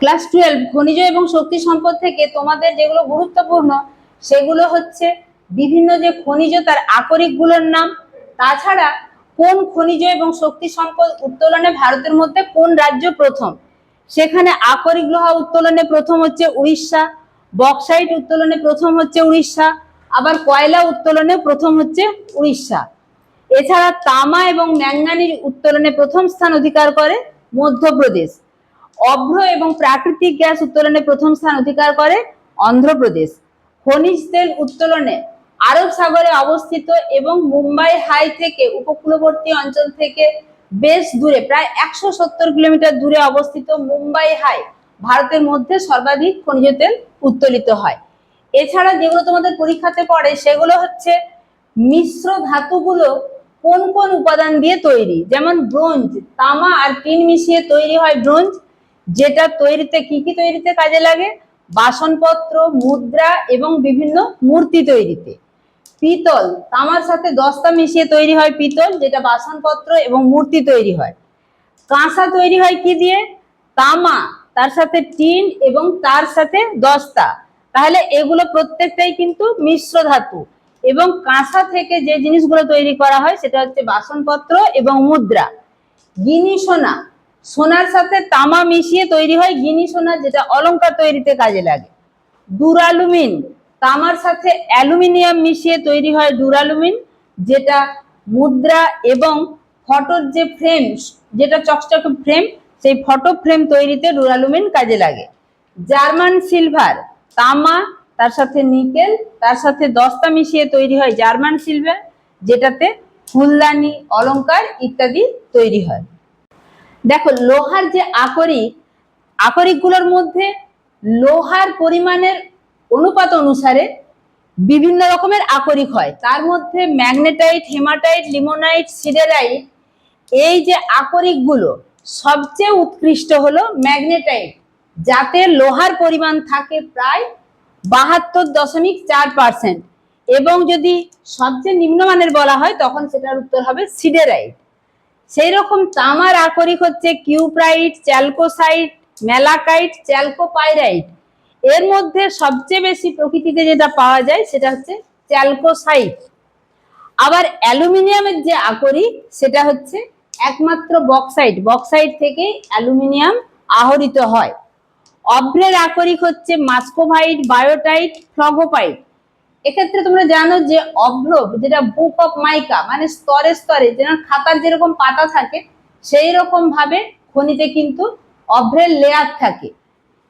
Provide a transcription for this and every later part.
Class twelve খনিজ এবং শক্তি সম্পদ থেকে তোমাদের যেগুলো গুরুত্বপূর্ণ, সেগুলো হচ্ছে বিভিন্ন যে খনিজ তার আকরিকগুলোর নাম। তাছাড়া কোন খনিজ এবং শক্তি সম্পদ উত্তোলনে ভারতের মধ্যে কোন রাজ্য প্রথম? সেখানে আকরিক লোহা উত্তোলনে প্রথম হচ্ছে উড়িষ্যা বক্সাইট উত্তোলনে প্রথম হচ্ছে উড়িষ্যা, আবার কয়লা উত্তোলনে প্রথম হচ্ছে উড়িষ্যা। এছাড়া তামা এবং ম্যাঙ্গানিজ উত্তোলনে প্রথম স্থান অধিকার করে মধ্যপ্রদেশ। অভ্র এবং প্রাকৃতিক গ্যাস উত্তোলনে প্রথম স্থান অধিকার করে অন্ধ্রপ্রদেশ। খনিজ তেল উত্তোলনে আরব সাগরে অবস্থিত এবং মুম্বাই হাই থেকে উপকূলবর্তী অঞ্চল থেকে বেশ দূরে, প্রায় একশো সত্তর কিলোমিটার দূরে অবস্থিত মুম্বাই হাই ভারতের মধ্যে সর্বাধিক খনিজ তেল উত্তোলিত হয়। এছাড়া যেগুলো তোমাদের পরীক্ষাতে পড়ে, সেগুলো হচ্ছে মিশ্র ধাতুগুলো কোন কোন উপাদান দিয়ে তৈরি? যেমন ব্রোঞ্জ, তামা আর টিন মিশিয়ে তৈরি হয় ব্রোঞ্জ। যেটা তৈরিতে কি কি তৈরিতে কাজে লাগে? বাসনপত্র, মুদ্রা এবং বিভিন্ন মূর্তি তৈরিতে। পিতল, তামার সাথে দস্তা মিশিয়ে তৈরি হয় পিতল, যেটা বাসনপত্র এবং মূর্তি তৈরি হয়। কাঁসা তৈরি হয় কি দিয়ে? তামা, তার সাথে টিন এবং তার সাথে দস্তা। তাহলে এগুলো প্রত্যেকটাই কিন্তু মিশ্র ধাতু। এবং কাঁসা থেকে যে জিনিসগুলো তৈরি করা হয়, সেটা হচ্ছে বাসনপত্র এবং মুদ্রা। গিনি সোনা সোনার সাথে তামা মিশিয়ে তৈরি হয় গিনি সোনা যেটা অলংকার তৈরিতে কাজে লাগে। ডুরালুমিন তামার সাথে অ্যালুমিনিয়াম মিশিয়ে তৈরি হয় ডুরালুমিন যেটা মুদ্রা এবং ফটোর যে ফ্রেম, যেটা চকচকে ফ্রেম, সেই ফটো ফ্রেম তৈরিতে ডুরালুমিন কাজে লাগে। জার্মান সিলভার, তামা, তার সাথে নিকেল, তার সাথে দস্তা মিশিয়ে তৈরি হয় জার্মান সিলভার, যেটাতে ফুলদানি, অলংকার ইত্যাদি তৈরি হয়। দেখো, লোহার যে আকরিক, আকরিকগুলোর মধ্যে লোহার পরিমাণের অনুপাত অনুসারে বিভিন্ন রকমের আকরিক হয়। তার মধ্যে ম্যাগনেটাইট, হেমাটাইট, লিমোনাইট সিডেরাইট এই যে আকরিকগুলো সবচেয়ে উৎকৃষ্ট হলো ম্যাগনেটাইট, যাতে লোহার পরিমাণ থাকে প্রায় বাহাত্তর দশমিক চার পার্সেন্ট। এবং যদি সবচেয়ে নিম্নমানের বলা হয়, তখন সেটার উত্তর হবে সিডেরাইট সেই রকম তামার আকরিক হচ্ছে কিউপ্রাইট, চ্যালকোসাইট, ম্যালাকাইট, চ্যালকোপাইরাইট। এর মধ্যে সবচেয়ে বেশি প্রকৃতিতে যেটা পাওয়া যায় সেটা হচ্ছে চ্যালকোসাইট। আবার অ্যালুমিনিয়ামের যে আকরিক সেটা হচ্ছে একমাত্র বক্সাইট। বক্সাইট থেকেই অ্যালুমিনিয়াম আহরিত হয়। অভ্রের আকরিক হচ্ছে মাস্কোভাইট, বায়োটাইট, ফ্লগোপাইট। এক্ষেত্রে তোমরা জানো যে অভ্র যেটা বুক অফ মাইকা মানে স্তরে স্তরে যেন খাতার যেরকম পাতা থাকে সেই রকম ভাবে খনিতে কিন্তু অভ্রের লেয়ার থাকে।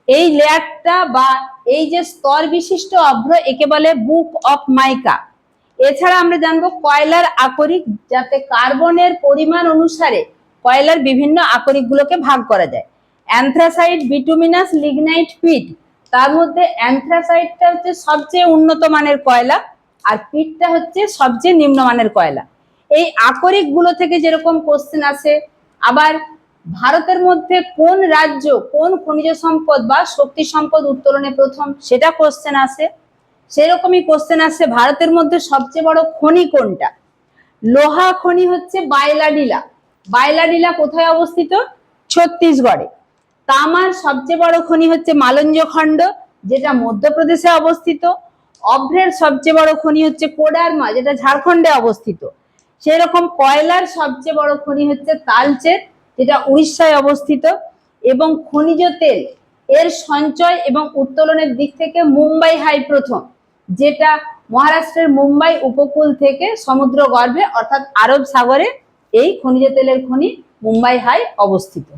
এই লেয়ারটা বা এই যে স্তর বিশিষ্ট অভ্র, একে বলে বুক অফ মাইকা এছাড়া আমরা জানব কয়লার আকরিক, যাতে কার্বনের পরিমাণ অনুসারে কয়লার বিভিন্ন আকরিকগুলোকে ভাগ করা যায়। অ্যান্থ্রাসাইট বিটুমিনাস লিগনাইট পিট তার মধ্যে অ্যান্থ্রাসাইটটা হচ্ছে সবচেয়ে উন্নত মানের কয়লা আর পিটটা হচ্ছে সবচেয়ে নিম্নমানের কয়লা। এই আকরিকগুলো থেকে যেরকম কোশ্চেন আসে, আবার ভারতের মধ্যে কোন রাজ্য, কোন খনিজ সম্পদ বা শক্তি সম্পদ উত্তোলনে প্রথম সেটা কোশ্চেন আসে। সেরকমই কোশ্চেন আসে ভারতের মধ্যে সবচেয়ে বড় খনি কোনটা? লোহা খনি হচ্ছে বাইলাডিলা বাইলাডিলা কোথায় অবস্থিত? ছত্তিশগড়ে। তামার সবচেয়ে বড় খনি হচ্ছে মালঞ্জ খণ্ড, যেটা মধ্যপ্রদেশে অবস্থিত। অভ্রের সবচেয়ে বড় খনি হচ্ছে কোডারমা, যেটা ঝাড়খণ্ডে অবস্থিত। সেরকম কয়লার সবচেয়ে বড় খনি হচ্ছে তালচের, যেটা উড়িষ্যায় অবস্থিত। এবং খনিজ তেল, এর সঞ্চয় এবং উত্তোলনের দিক থেকে মুম্বাই হাই প্রথম, যেটা মহারাষ্ট্রের মুম্বাই উপকূল থেকে সমুদ্র গর্ভে, অর্থাৎ আরব সাগরে, এই খনিজ তেলের খনি মুম্বাই হাই অবস্থিত।